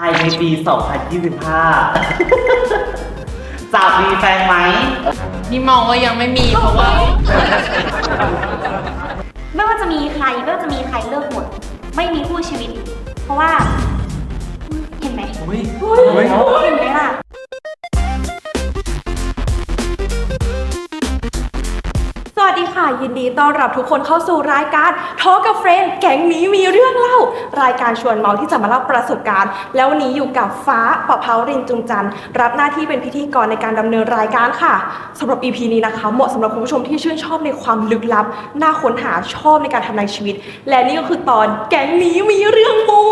ภายในปี 2025 จะมีแฟนไหม นี่มองว่ายังไม่มีเพราะว่า ไม่ว่าจะมีใครไม่ว่าจะมีใครเลิกหมด ไม่มีคู่ชีวิต เพราะว่า เห็นไหมอุ้ย เห็นไหมล่ะ ยินดีต้อนรับทุกคนเข้าสู่รายการทอกับเฟรนแก๊งนี้มีเรื่องเล่า รายการชวนเมาที่จะมาเล่าประสบการณ์ แล้ววันนี้อยู่กับฟ้าปะเภารินจุงจันทร์รับหน้าที่เป็นพิธีกรในการดำเนินรายการค่ะสำหรับ EP นี้นะคะ เหมาะสำหรับคุณผู้ชมที่ชื่นชอบในความลึกลับน่าค้นหาชอบในการทำนายชีวิต และนี่ก็คือตอนแก๊งนี้มีเรื่องมู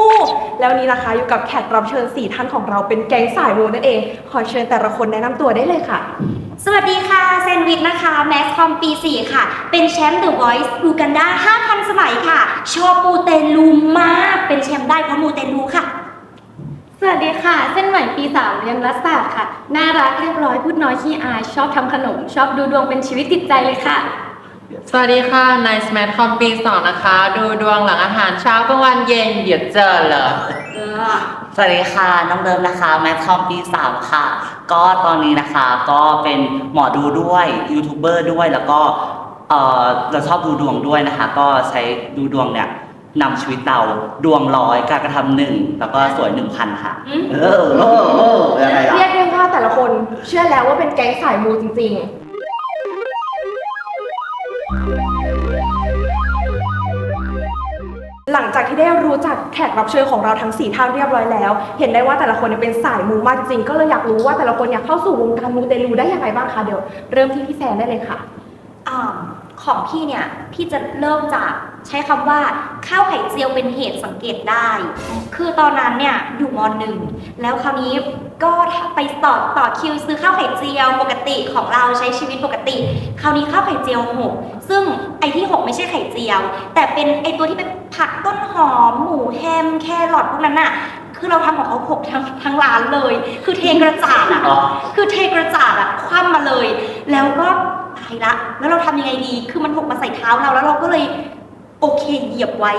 แล้วนี้นะคะอยู่กับแขกรับเชิญสี่ท่านของเราเป็นแก๊งสายมูนั่นเอง ขอเชิญแต่ละคนแนะนำตัวได้เลยค่ะ สวัสดีค่ะแซนด์วิชนะคะ แม็กคอมปี 4 ค่ะ เป็นแชมป์ The Voice อูกันดา5,000 สมัยค่ะ ชอบมูเตลูมาก เป็นแชมป์ได้เพราะมูเตลูค่ะ สวัสดีค่ะ เส้นใหม่ปีสามเรียนรัฐศาสตร์ค่ะ น่ารักเรียบร้อยพูดน้อยขี้อาย ชอบทำขนม ชอบดูดวงเป็นชีวิตจิตใจเลยค่ะ สวัสดีค่ะนายสแมทคอมปีสองนะคะ ดูดวงหลังอาหารเช้ากลางวันเย็นเดี๋ยวเจอเลย สวัสดีค่ะ น้องเดิมนะคะแมททอมปีสามค่ะ ก็ตอนนี้นะคะก็เป็นหมอดูด้วยยูทูบเบอร์ด้วยแล้วก็เออเราชอบดูดวงด้วยนะคะ ก็ใช้ดูดวงเนี่ยนำชีวิตเราดวงร้อยการกระทำหนึ่งแล้วก็สวยหนึ่งพันค่ะ อืม เออเออเอออะไรเรียล่ะกได้ว่าแต่ละคนเชื่อแล้วว่าเป็นแก๊งสายมูจริงๆ หลังจากที่ได้รู้จักแขกรับเชิญของเราทั้ง4ท่านเรียบร้อยแล้ว เห็นได้ว่าแต่ละคนเนี่ยเป็นสายมูมากจริงๆก็เลยอยากรู้ว่าแต่ละคนอยากเข้าสู่วงการมูเตลูได้ยังไงบ้างคะเดี๋ยวเริ่มที่พี่แซนได้เลยค่ะ อ่า ของพี่เนี่ยพี่จะเริ่มจากใช้คำว่าข้าวไข่เจียวเป็นเหตุสังเกตได้ คือตอนนั้นเนี่ยอยู่มหนึ่งแล้วคราวนี้ก็ไปต่อต่อคิวซื้อข้าวไข่เจียวปกติของเราใช้ชีวิตปกติ คราวนี้ข้าวไข่เจียวหกซึ่งไอ้ที่หกไม่ใช่ไข่เจียว แต่เป็นไอ้ตัวที่เป็นผักต้นหอม หมูแฮมแครอทพวกนั้นน่ะคือเราทำของเขาหกทั้งทั้งร้านเลย คือเทกระจาดอะอ๋อคือเทกระจาดอะคว่ำมาเลย แล้วก็ตายละ แล้วเราทำยังไงดี คือมันหกมาใส่เท้าเรา แล้วเราก็เลยโอเคเหยียบไว้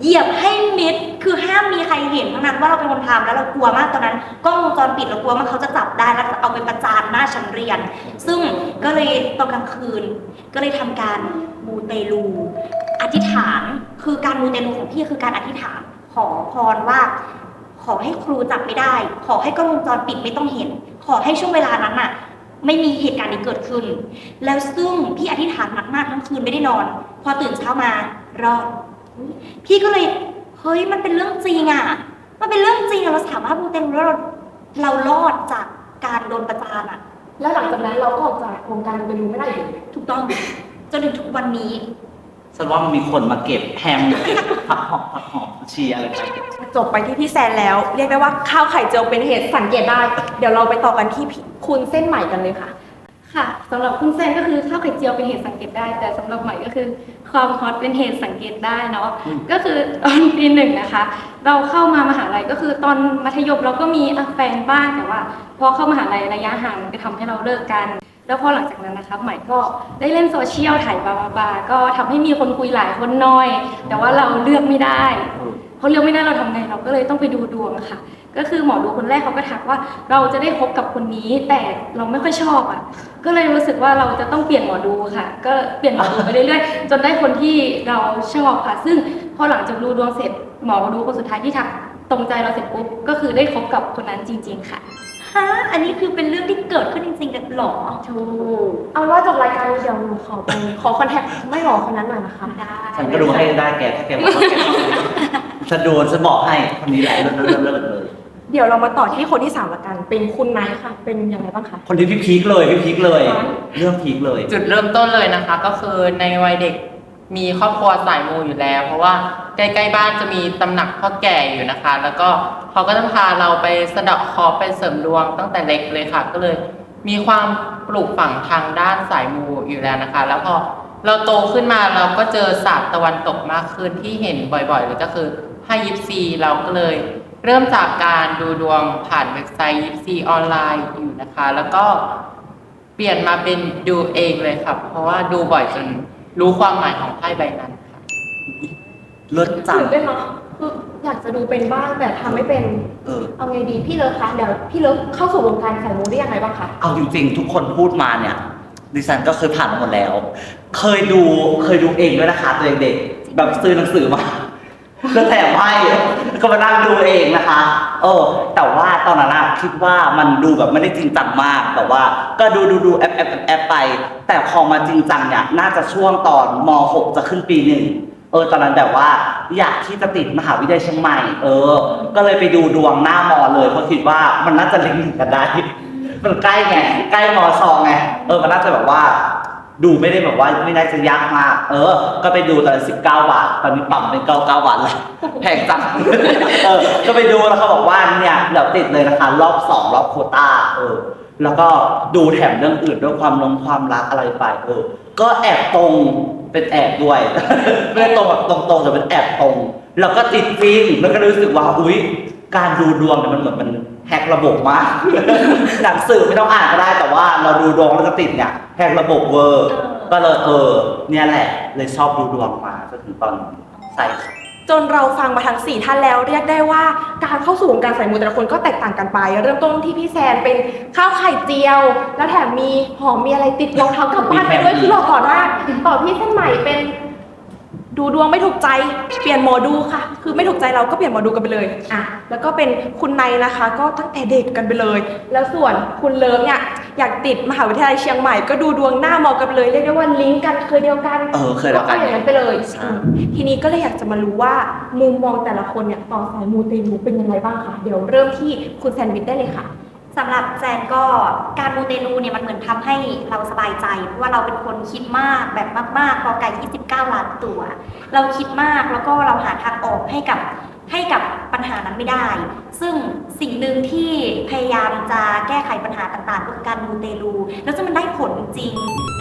เหยียบให้มิด คือห้ามมีใครเห็นทั้งนั้นว่าเราเป็นคนทำแล้วเรากลัวมากตอนนั้นกล้องวงจรปิดเรากลัวมากเขาจะจับได้แล้วเอาไปประจานหน้าชั้นเรียน ซึ่งก็เลยตอนกลางคืน ก็เลยทำการมูเตลู อธิษฐาน คือการมูเตลูของพี่คือการอธิษฐานขอพรว่าขอให้ครูจับไม่ได้ ขอให้กล้องวงจรปิดไม่ต้องเห็น ขอให้ช่วงเวลานั้นน่ะ ไม่มีเหตุการณ์นี้เกิดขึ้น แล้วซึ่งพี่อธิษฐานหนักมากทั้งคืนไม่ได้นอน พอตื่นเช้ามารอดพี่ก็เลยเฮ้ยมันเป็นเรื่องจริงอะ มันเป็นเรื่องจริงอะเราสามารถมูเต็มแล้วเราเรารอดจากการโดนประจานอะ แล้วหลังจากนั้นเราก็ออกจากวงการมูเตลูไม่ได้อยู่ถูกต้องจนถึงทุกวันนี้ ฉันว่ามันมีคนมาเก็บแฮมเก็บผักหอมผักหอมเชียร์อะไรไปจบไปที่พี่แซนแล้ว เรียกได้ว่าข้าวไข่เจียวเป็นเหตุสังเกตได้ เดี๋ยวเราไปต่อกันที่พี่คุณเส้นใหม่กันเลยค่ะ ค่ะสำหรับคุณเส้นก็คือข้าวไข่เจียวเป็นเหตุสังเกตได้ แต่สำหรับใหม่ก็คือ ความฮอตเป็นเหตุสังเกตได้เนาะอืมก็คือตอนปีหนึ่งนะคะ เราเข้ามามหาลัยก็คือตอนมัธยมเราก็มีอะแฟนบ้างแต่ว่าพอเข้ามหาลัยระยะห่างมันก็ทำให้เราเลิกกัน แล้วพอหลังจากนั้นนะคะใหม่ก็ได้เล่นโซเชียลถ่ายบาบาบาก็ทำให้มีคนคุยหลายคนน้อย แต่ว่าเราเลือกไม่ได้เพราะเลือกไม่ได้เราทำไงเราก็เลยต้องไปดูดวงค่ะ ก็คือหมอดูคนแรกเขาก็ทักว่า เราจะได้คบกับคนนี้ แต่เราไม่ค่อยชอบอะ ก็เลยรู้สึกว่าเราจะต้องเปลี่ยนหมอดูค่ะ ก็เปลี่ยนหมอดูไปเรื่อยๆจนได้คนที่เราชอบค่ะ ซึ่งพอหลังจากดูดวงเสร็จหมอดูคนสุดท้ายที่ทักตรงใจเราเสร็จปุ๊บก็คือได้คบกับคนนั้นจริง ๆ ค่ะ ฮะอันนี้คือเป็นเรื่องที่เกิดขึ้นจริงๆกันหรอถูกเอาเป็นว่าจบรายการเดี๋ยวหนูขอไปขอคอนแทคไม่หมอคนนั้นหน่อยนะคะได้ฉันก็ดูให้ได้แกถ้าแกบอกว่าแกฉันดูฉันบอกให้คนนี้แหละเลิศเลิศเลิศเลย เดี๋ยวเรามาต่อที่คนที่สามละกัน เป็นคุณไนท์ค่ะ เป็นยังไงบ้างคะ คนที่พี่พีคเลยพี่พีคเลย เรื่องพีคเลย จุดเริ่มต้นเลยนะคะ ก็คือในวัยเด็ก มีครอบครัวสายมูอยู่แล้ว เพราะว่าใกล้ๆบ้านจะมีตำหนักพ่อแก่อยู่นะคะ แล้วก็เขาก็จะพาเราไปสะเดาะเคราะห์ไปเสริมดวงตั้งแต่เล็กเลยค่ะ ก็เลย มีความปลูกฝังทางด้านสายมูอยู่แล้วนะคะ แล้วพอเราโตขึ้นมาเราก็เจอศาสตร์ตะวันตกมากขึ้นที่เห็นบ่อยๆเลยก็คือไพ่ยิปซีเราก็เลย เริ่มจากการดูดวงผ่านเว็บไซต์ยิปซีออนไลน์อยู่นะคะ แล้วก็เปลี่ยนมาเป็นดูเองเลยครับเพราะว่าดูบ่อยจน รู้ความหมายของไพ่ใบนั้นค่ะเลิศจังตื่นเต้นเนาะคืออยากจะดูเป็นบ้างแต่ทำไม่เป็น เออ เอาไงดีพี่เลิฟคะเดี๋ยวพี่เลิฟเข้าสู่วงการสายมูได้ยังไงบ้างคะเอาจริงๆ ทุกคนพูดมาเนี่ยดิฉันก็เคยผ่านมาหมดแล้ว เคยดูเคยดูเองด้วยนะคะตัวเด็กๆแบบซื้อหนังสือมา แล้วแถมให้ก็มานั่งดูเองนะคะเออแต่ว่าตอนนั้นอะคิดว่ามันดูแบบไม่ได้จริงจังมากแต่ว่า ก็ดูดูดูแอปแอปแอปไป แต่พอมาจริงจังเนี่ยน่าจะช่วงตอนม .6 จะขึ้นปีหนึ่งเออตอนนั้นแบบว่าอยากที่จะติดมหาวิทยาลัยเชียงใหม่ เออ ก็เลยไปดูดวงหน้ามอเลยเพราะคิดว่ามันน่าจะลิงก์กันได้มันใกล้ไงใกล้มอซองไงเออมันน่าจะแบบว่า ดูไม่ได้แบบว่าไม่น่าจะยากมาก เออ ก็ไปดูตอนสิบเก้าบาท ตอนนี้ปรับเป็นเก้าเก้าบาทแล้วแพงจัง เออ ก็ไปดูแล้วเขาบอกว่าเนี่ยเดี๋ยวติดเลยนะคะ รอบสองรอบโคต้า เออ แล้วก็ดูแถมเรื่องอื่นด้วยความลงความรักอะไรไปเออ ก็แอบตรงเป็นแอบด้วย ไม่ได้ตรงแบบตรงๆแต่เป็นแอบตรง แล้วก็ติดจริงแล้วก็รู้สึกว่าอุ๊ย การดูดวงเนี่ยมันเหมือนมันแฮกระบบมาก หนังสือไม่ต้องอ่านก็ได้แต่ว่าเราดูดวงแล้วก็ติดเนี่ย แฮกระบบเวอร์ก็เลยเออเนี่ยแหละ เลยชอบดูดวงมาจนถึงตอนนี้ใช่ค่ะจนเราฟังมาทั้ง4ท่านแล้วเรียกได้ว่าการเข้าสู่วงการสายมูแต่ละคนก็แตกต่างกันไป เริ่มต้นที่พี่แซนเป็นข้าวไข่เจียว แล้วแถมมีหอมมีอะไรติดรองเท้ากลับบ้านไปด้วยคือหล่อก่อนมากต่อพี่เส้นใหม่เป็น ดูดวงไม่ถูกใจ เปลี่ยนหมอดูค่ะ คือไม่ถูกใจเราก็เปลี่ยนหมอดูกันไปเลยอะแล้วก็เป็นคุณไนนะคะ ก็ตั้งแต่เด็กกันไปเลย แล้วส่วนคุณเลิฟเนี่ย อยากติดมหาวิทยาลัยเชียงใหม่ก็ดูดวงหน้ามอกันไปเลยเรียกได้ว่าลิงก์กันเคยเดียวกันเออเคยเดียวกันก็อย่างนั้นไปเลยใช่อืมทีนี้ก็เลยอยากจะมารู้ว่ามุมมองแต่ละคนเนี่ยต่อสายมูเตลูเป็นยังไงบ้างคะเดี๋ยวเริ่มที่คุณแซนวิชได้เลยค่ะสำหรับแจนก็การมูเตลูเนี่ยมันเหมือนทำให้เราสบายใจเพราะว่าเราเป็นคนคิดมากแบบมากๆพอไก่29ล้านตัว เราคิดมากแล้วก็เราหาทางออกให้กับ ให้กับปัญหานั้นไม่ได้ ซึ่งสิ่งหนึ่งที่พยายามจะแก้ไขปัญหาต่างๆ ก็คือการมูเตลู แล้วจะมันได้ผลจริง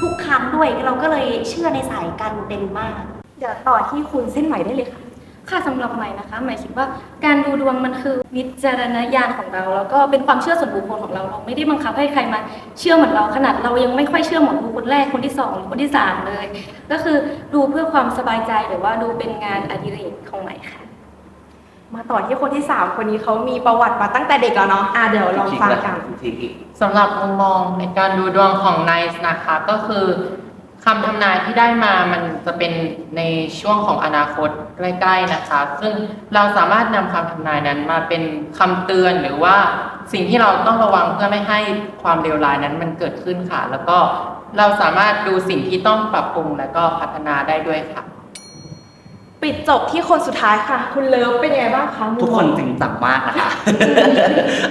ทุกครั้งด้วยเราก็เลยเชื่อในสายการมูเตลูมาก เดี๋ยวต่อที่คุณเส้นใหม่ได้เลยค่ะ ค่ะสำหรับใหม่นะคะ หมายคิดว่าการดูดวงมันคือวิจารณญาณของเรา แล้วก็เป็นความเชื่อส่วนบุคคลของเรา เราไม่ได้บังคับให้ใครมาเชื่อเหมือนเราขนาดเรายังไม่ค่อยเชื่อหมอดูคนแรกคนที่สองหรือคนที่สามเลย ก็คือดูเพื่อความสบายใจหรือว่าดูเป็นงานอดิเรกของใหม่ค่ะ มาต่อที่คนที่สามคนนี้เขามีประวัติมาตั้งแต่เด็กแล้วเนาะอะเดี๋ยวลองฟังกัน ทีอีกสำหรับมุมมองในการดูดวงของ NICE นะคะก็คือคำทำนายที่ได้มามันจะเป็นในช่วงของอนาคตใกล้ๆนะคะ ซึ่งเราสามารถนำคำทำนายนั้นมาเป็นคำเตือนหรือว่าสิ่งที่เราต้องระวังเพื่อไม่ให้ความเลวร้ายนั้นมันเกิดขึ้นค่ะ แล้วก็เราสามารถดูสิ่งที่ต้องปรับปรุงและก็พัฒนาได้ด้วยค่ะ ปิดจบที่คนสุดท้ายค่ะ คุณเลิฟเป็นยังไงบ้างคะมุมทุกมคองนจริงจังมากนะคะ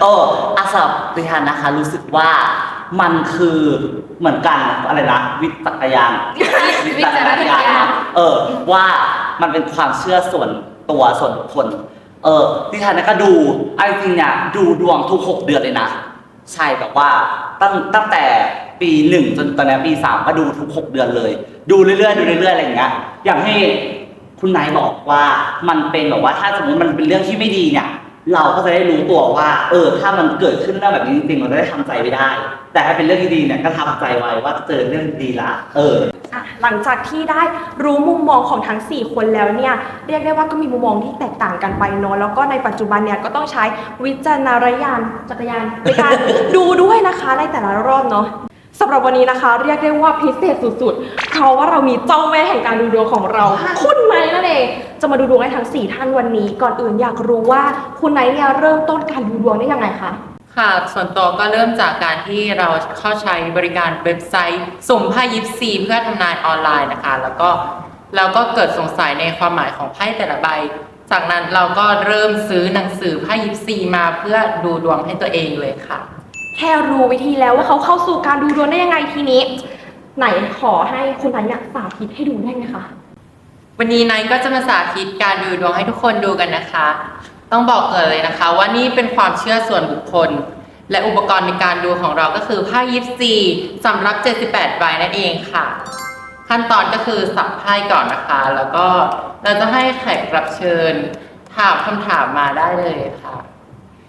โอ้อาสำหรับดิฉันนะคะ รู้สึกว่ามันคือเหมือนกันอะไรนะวิจารยานวิจารณญาณนะเออ ว่ามันเป็นความเชื่อส่วนตัวส่วนบุคคลเออดิฉันนะก็ดูเอาจริงๆเนี่ยดูดวงทุกหกเดือนเลยนะใช่แบบว่าตั้งตั้งแต่ปีหนึ่งจนตอนนี้ปีสามก็ดูทุกหกเดือนเลย ดูเรื่อยๆดูเรื่อยๆอะไรอย่างเงี้ยอย่างที่ คุณนายบอกว่ามันเป็นแบบว่าถ้าสมมติมันเป็นเรื่องที่ไม่ดีเนี่ย เราก็จะได้รู้ตัวว่า เออ ถ้ามันเกิดขึ้นเรื่องแบบนี้จริงๆเราจะได้ทำใจไม่ได้ แต่ถ้าเป็นเรื่องที่ดีเนี่ยก็ทำใจไว้ว่าเจอเรื่องดีละ เออ อะหลังจากที่ได้รู้มุมมองของทั้ง 4 คนแล้วเนี่ยเรียกได้ว่าก็มีมุมมองที่แตกต่างกันไปเนอะแล้วก็ในปัจจุบันเนี่ยก็ต้องใช้วิจารณญาณจักรยานในการ ดูด้วยนะคะในแต่ละรอบเนาะ สำหรับวันนี้นะคะ เรียกได้ว่าพิเศษสุดๆ เพราะว่าเรามีเจ้าแม่แห่งการดูดวงของเรา คุณไนท์นั่นเองจะมาดูดวงให้ทั้ง 4 ท่านวันนี้ ก่อนอื่นอยากรู้ว่าคุณไนท์เนี่ยเริ่มต้นการดูดวงได้ยังไงคะ ค่ะ ส่วนตัวก็เริ่มจากการที่เราเข้าใช้บริการเว็บไซต์สุ่มไพ่ยิปซีเพื่อทำนายออนไลน์นะคะ แล้วก็เราก็เกิดสงสัยในความหมายของไพ่แต่ละใบ จากนั้นเราก็เริ่มซื้อหนังสือไพ่ยิปซีมาเพื่อดูดวงให้ตัวเองเลยค่ะ แค่รู้วิธีแล้วว่าเขาเข้าสู่การดูดวงได้ยังไงทีนี้ ไหนขอให้คุณไนท์เนี่ยสาธิตให้ดูได้ไหมคะ วันนี้ไนท์ก็จะมาสาธิตการดูดวงให้ทุกคนดูกันนะคะ ต้องบอกเกิดเลยนะคะ ว่านี่เป็นความเชื่อส่วนบุคคล และอุปกรณ์ในการดูของเราก็คือไพ่ยิปซีสำหรับ 78 ใบนั่นเองค่ะ ขั้นตอนก็คือสับไพ่ก่อนนะคะ แล้วก็เราจะให้แขกรับเชิญถามคำถามมาได้เลยค่ะ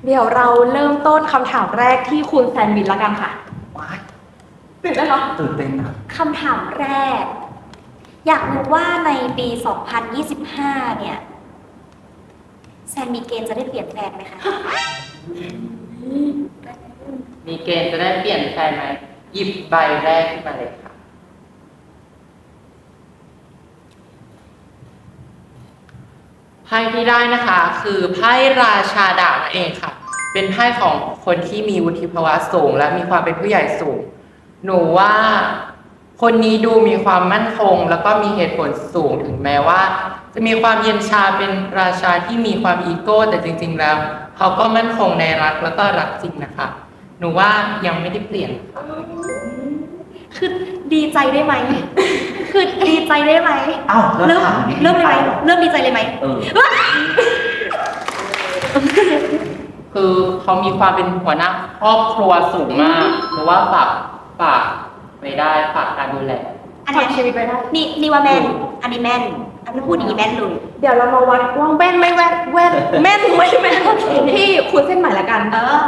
เดี๋ยวเราเริ่มต้นคำถามแรกที่คุณแซนวิชละกันค่ะว้ายตื่นเต้นเนาะตื่นเต้นนะคำถามแรก อยากรู้ว่าในปี 2025 เนี่ย แซนมีเกณฑ์จะได้เปลี่ยนแปลงไหมคะ มีเกณฑ์จะได้เปลี่ยนแฟนไหมหยิบใบแรกขึ้นมาเลยค่ะ ไพ่ที่ได้นะคะ คือไพ่ราชาดาบนั่นเองค่ะ เป็นไพ่ของคนที่มีวุฒิภาวะสูง และมีความเป็นผู้ใหญ่สูง หนูว่าคนนี้ดูมีความมั่นคง แล้วก็มีเหตุผลสูงถึงแม้ว่า จะมีความเย็นชาเป็นราชาที่มีความอีโก้ แต่จริง ๆ แล้ว เขาก็มั่นคงในรักแล้วก็รักจริงนะคะ หนูว่ายังไม่ได้เปลี่ยนค่ะ คือดีใจได้ไหม คือดีใจได้ไหมอ้าวแล้วเริ่มถามอย่างนี้เริ่มเลยไหมหรอเริ่มดีใจเลยไหมเออคือเขามีความเป็นหัวหน้าครอบครัวสูงมากหรือว่าฝากฝากไปได้ฝากการดูแล อันนี้ฝากชีวิตไว้ได้ นี่นี่ว่าแม่น อันนี้แม่น อันนี้พูดอย่างนี้แม่นเลย เดี๋ยวเรามาวัดว่าแม่นไม่แว่นแว่นแม่นไม่แม่นที่คุณเส้นใหม่ละกัน เออ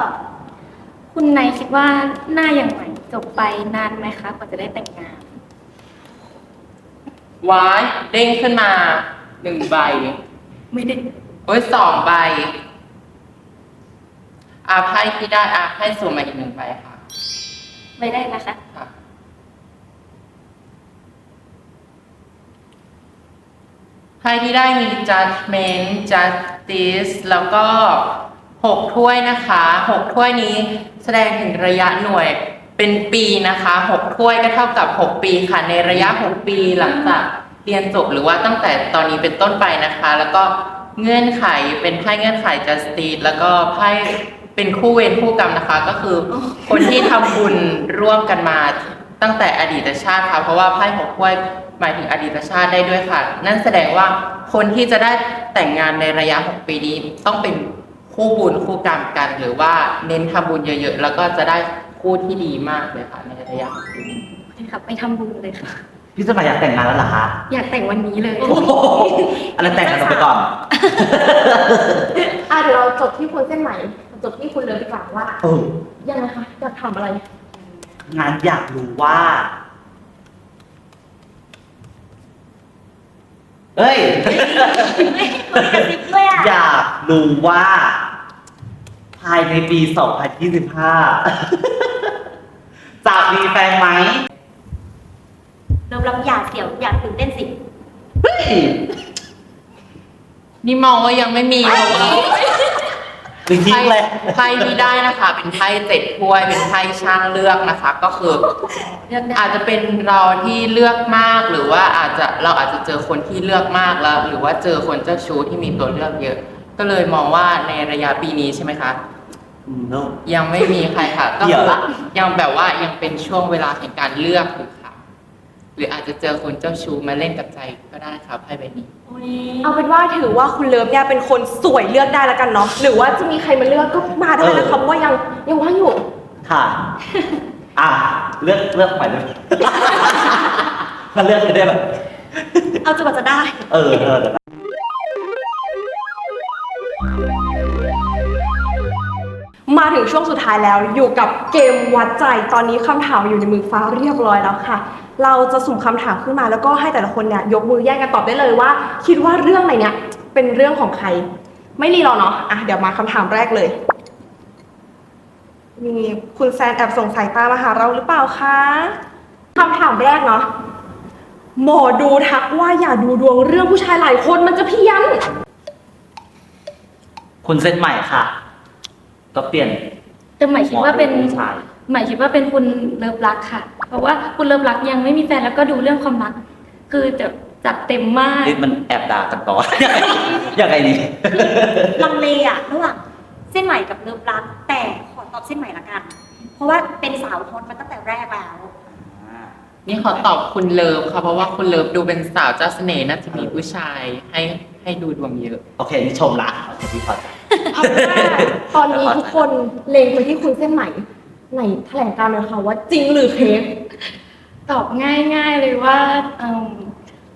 คุณนายคิดว่าหน้าอย่างใหม่ จบไปนานไหมคะกว่าจะได้แต่งงานว้ายเด้งขึ้นมาหนึ่งใบไม่ได้โอ้ยสองใบ อาไพ่ที่ได้อาไพ่ส่งมาอีกหนึ่งใบค่ะไม่ได้นะคะ ค่ะ ไพ่ที่ได้มี judgment justice แล้วก็หกถ้วยนะคะหกถ้วยนี้แสดงถึงระยะหน่วย เป็นปีนะคะหกถ้วยก็เท่ากับหกปีค่ะ ในระยะหกปีหลังจากเรียนจบหรือว่าตั้งแต่ตอนนี้เป็นต้นไปนะคะ แล้วก็เงื่อนไขเป็นไพ่เงื่อนไข justice แล้วก็ไพ่เป็นคู่เวรคู่กรรมนะคะ ก็คือคนที่ทำบุญร่วมกันมาตั้งแต่อดีตชาติค่ะ เพราะว่าไพ่หกถ้วยหมายถึงอดีตชาติได้ด้วยค่ะ นั่นแสดงว่าคนที่จะได้แต่งงานในระยะหกปีนี้ต้องเป็นคู่บุญคู่กรรมกัน หรือว่าเน้นทำบุญเยอะๆ แล้วก็จะได้ คู่ที่ดีมากเลยค่ะในระยะหกปีนี้ใช่ค่ะไปทำบุญเลยค่ะ พี่สมัยอยากแต่งงานแล้วเหรอคะอยากแต่งวันนี้เลย โอ้โหอันนั้นแต่งกันไปก่อน อะเดี๋ยวเราจบที่คุณเส้นใหม่จบที่คุณเลยดีกว่าว่า เออ ยังไงคะอยากถามอะไร งานอยากรู้ว่า เอ้ยไม่คนกระซิบด้วยอะอยากรู้ว่า ภายในปี 2025 จะมีแฟนไหมเริ่มรับอยากเสียวอยากตื่นเต้นสิ เฮ้ยนี่มองว่ายังไม่มีเพราะว่าหรือทิ้งเลยไพ่ที่ได้นะคะ เป็นไพ่เจ็ดถ้วย เป็นไพ่ช่างเลือกนะคะ ก็คือเลือกได้อาจจะเป็นเราที่เลือกมากหรือว่าอาจจะเราอาจจะเจอคนที่เลือกมากแล้ว หรือว่าเจอคนเจ้าชู้ที่มีตัวเลือกเยอะ ก็เลยมองว่าในระยะปีนี้ใช่ไหมคะ อืม no ยังไม่มีใครค่ะก็เดี๋คืยวอละยังแบบว่ายังเป็นช่วงเวลาแห่งการเลือกอยู่ค่ะ หรืออาจจะเจอคนเจ้าชู้มาเล่นกับใจก็ได้ค่ะไพ่ใบนี้เอาเป็นว่าถือว่าคุณเลิฟเนี่ยเป็นคนสวยเลือกได้แล้วกันเนาะหรือว่าจะมีใครมาเลือกก็มาได้นะคะเพราะว่ายังยังว่างอยู่ ค่ะ อะ เลือกเลือกใหม่เลยมันเลือกเลยได้ไหมเอาจนกว่าจะได้ เออเออ มาถึงช่วงสุดท้ายแล้วอยู่กับเกมวัดใจตอนนี้คำถามอยู่ในมือฟ้าเรียบร้อยแล้วค่ะ เราจะสุ่มคำถามขึ้นมาแล้วก็ให้แต่ละคนเนี่ยยกมือแยกกันตอบได้เลยว่า คิดว่าเรื่องไหนเนี่ยเป็นเรื่องของใคร ไม่รีรอเนาะอะเดี๋ยวมาคำถามแรกเลย มีคุณแซนแอบส่งสายตามาหาเราหรือเปล่าคะคำถามแรกเนาะหมอดูทักว่าอย่าดูดวงเรื่องผู้ชายหลายคนมันจะเพี้ยน คุณเส้นใหม่ค่ะ ก็เปลี่ยนแต่ใหม่คิดว่าเป็น หมอดูผู้ชายใหม่คิดว่าเป็นคุณเลิฟรักค่ะ เพราะว่าคุณเลิฟรักยังไม่มีแฟนแล้วก็ดูเรื่องความรัก คือจะจัดเต็มมาก นี่มันแอบด่ากันต่อ ยังไงนี่ลังเลอะระหว่างเส้นใหม่กับเลิฟรัก แต่ขอตอบเส้นใหม่ละกัน เพราะว่าเป็นสาวฮอตมาตั้งแต่แรกแล้ว นี่ขอตอบคุณเลิฟค่ะเพราะว่าคุณเลิฟดูเป็นสาวเจ้าเสน่ห์น่าจะมีผู้ชายให้ให้ดูดวงเยอะ โอเค นี่ชมละโอเคพี่พอใจ เอาเป็นว่าตอนนี้ทุกคนเล็งไปที่คุณเส้นใหม่ไหนแถลงการณ์เลยค่ะว่าจริงหรือเค้กตอบง่ายๆเลยว่าเอิ่ม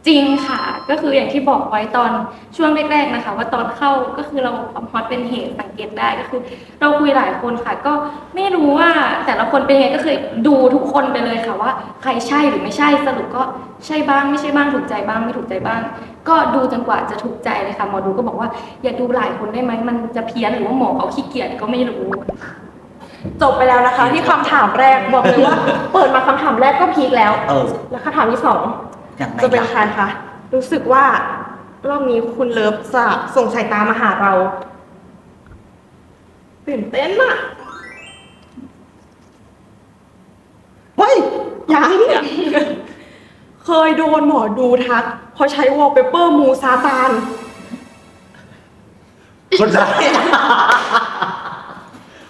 จริงค่ะก็คืออย่างที่บอกไว้ตอนช่วงแรกๆนะคะ ว่าตอนเข้าก็คือเราความฮอตเป็นเหตุสังเกตได้ก็คือ เราคุยหลายคนค่ะ ก็ไม่รู้ว่าแต่ละคนเป็นยังไงก็คือดูทุกคนไปเลยค่ะว่าใครใช่หรือไม่ใช่สรุปก็ใช่บ้างไม่ใช่บ้างถูกใจบ้างไม่ถูกใจบ้าง ก็ดูจนกว่าจะถูกใจเลยค่ะหมอดูก็บอกว่า อย่าดูหลายคนได้ไหมมันจะเพี้ยนหรือว่าหมอเขาขี้เกียจก็ไม่รู้จบไปแล้วนะคะ ที่คำถามแรกบอกเลยว่า เปิดมาคำถามแรกก็พีคแล้วเออแล้วคำถามที่สอง อย่างไรจะเป็นล่ะใครคะ รู้สึกว่ารอบนี้คุณเลิฟจะส่งสายตามาหาเราตื่นเต้นอะเฮ้ย ยังเนี่ยเคยโดนหมอดูทักเพราะใช้วอลเปเปอร์มูซาตาน คนร้าย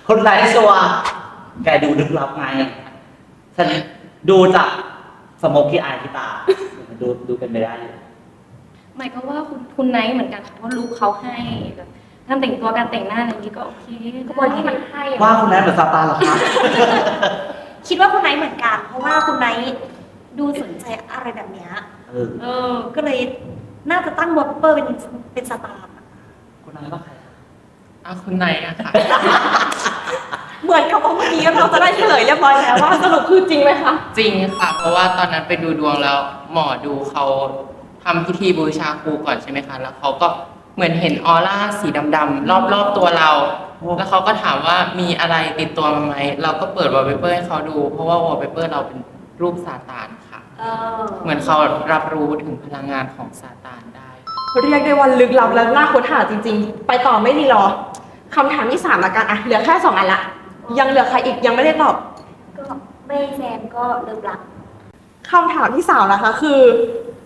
คนร้ายชัวร์แกดูลึกลับไงฉันดูจากสโมกที่อายที่ตา ดูดูเป็นไปได้อยู่หมายก็ว่าคุณคุณไนท์เหมือนกันค่ะเพราะลูกเขาให้แบบการแต่งตัวการแต่งหน้าอะไรอย่างนี้ก็โอเคกระบวนที่มันให้อะว่าคุณนั้นเหมือนซาตานเหรอคะคิดว่าคุณไนท์เหมือนกัน เพราะว่าคุณไนท์ดูสนใจอะไรแบบเนี้ยเออเออ ก็เลยน่าจะตั้งวอลเปอร์เป็นเป็นสตาร์อะคุณนั้นว่าใครคะอะคุณไหนอะค่ะ เหมือนกับว่าเมื่อกี้เราจะได้เฉลยเรียบร้อยแล้วว่าสรุปคือจริงไหมคะ จริงค่ะ เพราะว่าตอนนั้นไปดูดวงแล้ว หมอดูเขาทำพิธีบูชาครูก่อนใช่ไหมคะ แล้วเขาก็เหมือนเห็นออร่าสีดำๆรอบๆตัวเรา แล้วเขาก็ถามว่ามีอะไรติดตัวมาไหม เราก็เปิดวอลเปเปอร์ให้เขาดู เพราะว่าวอลเปเปอร์เราเป็นรูปซาตานค่ะเออเหมือนเขารับรู้ถึงพลังงานของซาตานได้ เรียกได้ว่าลึกลับและน่าค้นหาจริง ๆ ไปต่อไม่ดีรอคำถามที่สามละกันอะเหลือแค่สองอันละ ยังเหลือใครอีกยังไม่ได้ตอบก็ไม่แซมก็เริ่มรัก คำถามที่สามนะคะ คือ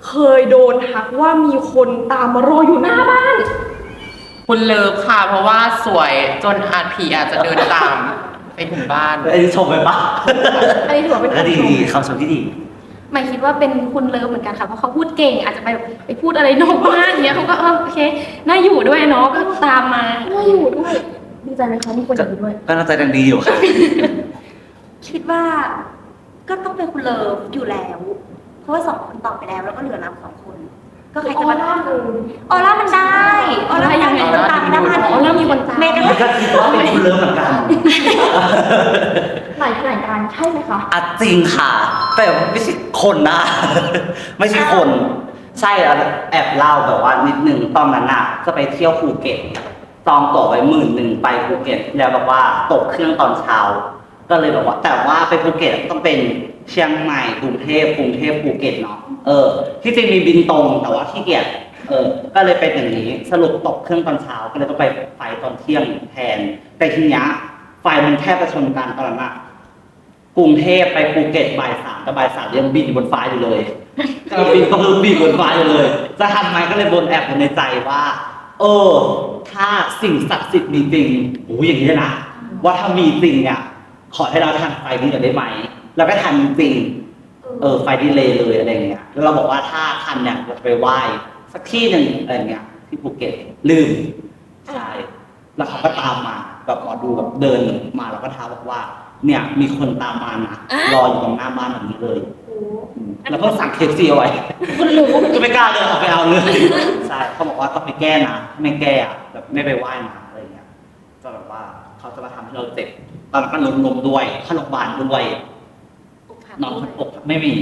เคยโดนทักว่ามีคนตามมารออยู่หน้าบ้าน คุณเลิฟค่ะ เพราะว่าสวยจนอาจผีอาจจะเดินตาม ไปถึงบ้าน อันนี้ชมไปปะอันนี้ถือว่าเป็นก็ดีคำชมดีคำชมที่ดี หมายคิดว่าเป็นคุณเลิฟเหมือนกันค่ะ เพราะเขาพูดเก่งอาจจะไปไปพูดอะไรนอกบ้านเนี้ยเขาก็เออโอเค น่าอยู่ด้วยเนาะก็ตามมา น่าอยู่ด้วย ดีใจไหมคะมีคนอยู่ด้วย ก็น่าจะยังดีอยู่ค่ะคิดว่าก็ต้องเป็นคุณเลิฟอยู่แล้ว เพราะว่าสองคนตอบไปแล้ว แล้วก็เหลือเราสองคน ก็ใครจะมาออร่าเลยออร่ามันได้ออร่ามันได้ได้ยังไงคนตามหน้าบ้านอ๋อเริ่มมีคนตาม เมย์กันมันก็คิดว่าเป็นคุณเลิฟเหมือนกันไหนไหนกันใช่ไหมคะอะจริงค่ะ แต่ไม่ใช่คนนะ ไม่ใช่คน ใช่อะแอบเล่าแบบว่านิดนึงตอนนั้นน่ะจะไปเที่ยวภูเก็ต จองตั๋วไว้หมื่นหนึ่งไปภูเก็ตแล้วแบบว่าตกเครื่องตอนเช้า ก็เลยแบบว่า แต่ว่าไปภูเก็ตต้องเป็นเชียงใหม่กรุงเทพกรุงเทพภูเก็ตเนาะเออ ที่จริงมีบินตรงแต่ว่าขี้เกียจเออ ก็เลยเป็นอย่างนี้สรุปตกเครื่องตอนเช้า ก็เลยต้องไปไฟตอนเที่ยงแทน แต่ทีเนี้ยไฟมันแทบจะชนกันตอนนั้นอะกรุงเทพไปภูเก็ตบ่ายสามแต่บ่ายสามยังบินอยู่บนฟ้าอยู่เลยกำลังบินก็คือบินบนฟ้าอยู่เลย จะทำไหมก็เลยบนแอบอยู่ในใจว่า เออ ถ้าสิ่งศักดิ์สิทธิ์มีจริงโอ้ยอย่างนี้เลยนะว่าถ้ามีจริงเนี่ยขอให้เราทันไฟนี้หน่อยได้ไหมแล้วก็ทันจริงเออไฟดีเลยเลยอะไรเงี้ยแล้วเราบอกว่าถ้าทันเนี่ยเราจะไปไหว้สักที่หนึ่งอะไรเงี้ยที่ภูเก็ตลืมใช่แล้วเขาก็ตามมาแบบหมอดูแบบเดินมาแล้วก็ท้าบอกว่า เนี่ยมีคนตามมานะรออยู่ตรงหน้าบ้านแบบนี้เลยอืม แล้วก็สั่งเคฟซีเอาไว้คุณรู้ก็ไม่กล้าเดินออกไปเอาเลยใช่เขาบอกว่าต้องไปแก้นะถ้าไม่แก้อะแบบไม่ไปไหว้นะอะไรเงี้ยก็แบบว่าเขาจะมาทำให้เราเจ็บตอนนั้นก็ล้มลมด้วยเข้าโรงพยาบาลด้วยนอนคนอกไม่มี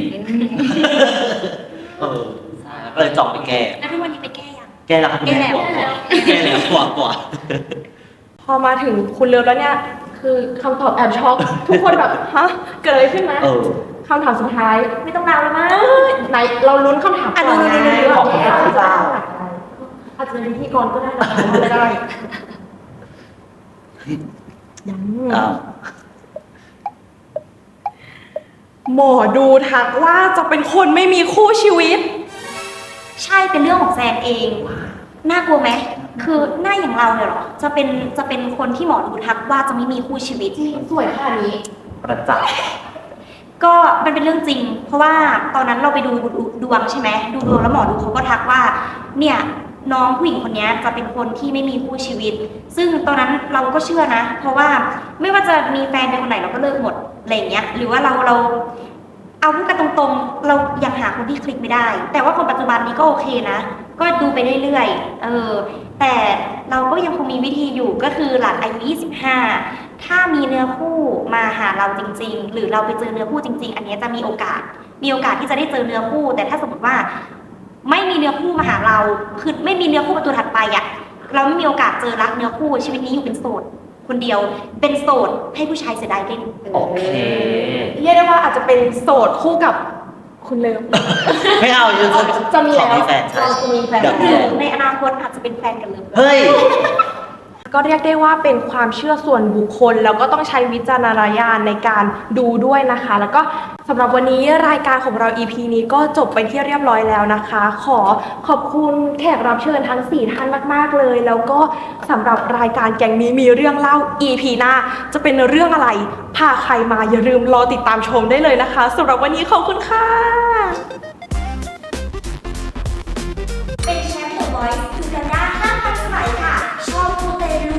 เออใช่แล้วก็เลยจองไปแก้ แล้วทุกวันนี้ไปแก้ยัง แก้แล้วครับคุณแก้แม่แล้วกว่าแก้แล้วกว่ากว่าพอมาถึงคุณเลิฟแล้วเนี่ย คือคำตอบแอบช็อกทุกคนแบบ ฮะ เกิดอะไรขึ้นนะเออ คำถามสุดท้ายไม่ต้องเดาแล้วมั้งไหนเราลุ้นคำถามก่อนอะไงดูๆๆๆขอบคุณครับพี่เจ้าอาจจะเป็นพิธีกรก็ได้นะคะไม่ได้ยังอ้าวหมอดูทักว่าจะเป็นคนไม่มีคู่ชีวิต ใช่เป็นเรื่องของแซนเองน่ากลัวไหมคือหน้าอย่างเราเนี่ยเหรอ จะเป็นจะเป็นคนที่หมอดูทักว่าจะไม่มีคู่ชีวิตสวยขนาดนี้ ประจักษ์ ก็มันเป็นเรื่องจริง เพราะว่าตอนนั้นเราไปดูดวงใช่ไหมดูดวงแล้วหมอดูเขาก็ทักว่า เนี่ยน้องผู้หญิงคนนี้จะเป็นคนที่ไม่มีคู่ชีวิต ซึ่งตอนนั้นเราก็เชื่อนะ เพราะว่าไม่ว่าจะมีแฟนเป็นคนไหนเราก็เลิกหมดอะไรเงี้ย หรือว่าเราเราเอาพูดกันตรงๆ เรายังหาคนที่คลิกไม่ได้ แต่ว่าคนปัจจุบันนี้ก็โอเคนะ ก็ดูไปเรื่อยๆ เออ แต่เราก็ยังคงมีวิธีอยู่ก็คือหลังอายุ 25 ถ้ามีเนื้อคู่มาหาเราจริง ๆ หรือเราไปเจอเนื้อคู่จริง ๆ อันเนี้ยจะมีโอกาส มีโอกาสที่จะได้เจอเนื้อคู่ แต่ถ้าสมมติว่าไม่มีเนื้อคู่มาหาเราคือไม่มีเนื้อคู่ประตูถัดไปอะเราไม่มีโอกาสเจอรักเนื้อคู่ชีวิตนี้อยู่เป็นโสดคนเดียวเป็นโสดให้ผู้ชายเสียดายเล่นโอเคเรียกได้ว่าอาจจะเป็นโสดคู่กับคุณเลิฟไม่เอาจะจะมีขอแล้วมีแฟนใช่เราจะมีแฟนเดี๋ยวหรือในอนาคตอาจจะเป็นแฟนกันเลยเฮ้ย ก็เรียกได้ว่าเป็นความเชื่อส่วนบุคคล แล้วก็ต้องใช้วิจารณญาณในการดูด้วยนะคะ แล้วก็สำหรับวันนี้รายการของเรา EP นี้ก็จบไปที่เรียบร้อยแล้วนะคะ ขอขอบคุณแขกรับเชิญทั้ง 4 ท่านมาก ๆ เลย แล้วก็สำหรับรายการแกงนี้มีเรื่องเล่า EP หน้า จะเป็นเรื่องอะไรพาใครมาอย่าลืมรอติดตามชมได้เลยนะคะสำหรับวันนี้ขอบคุณค่ะ เ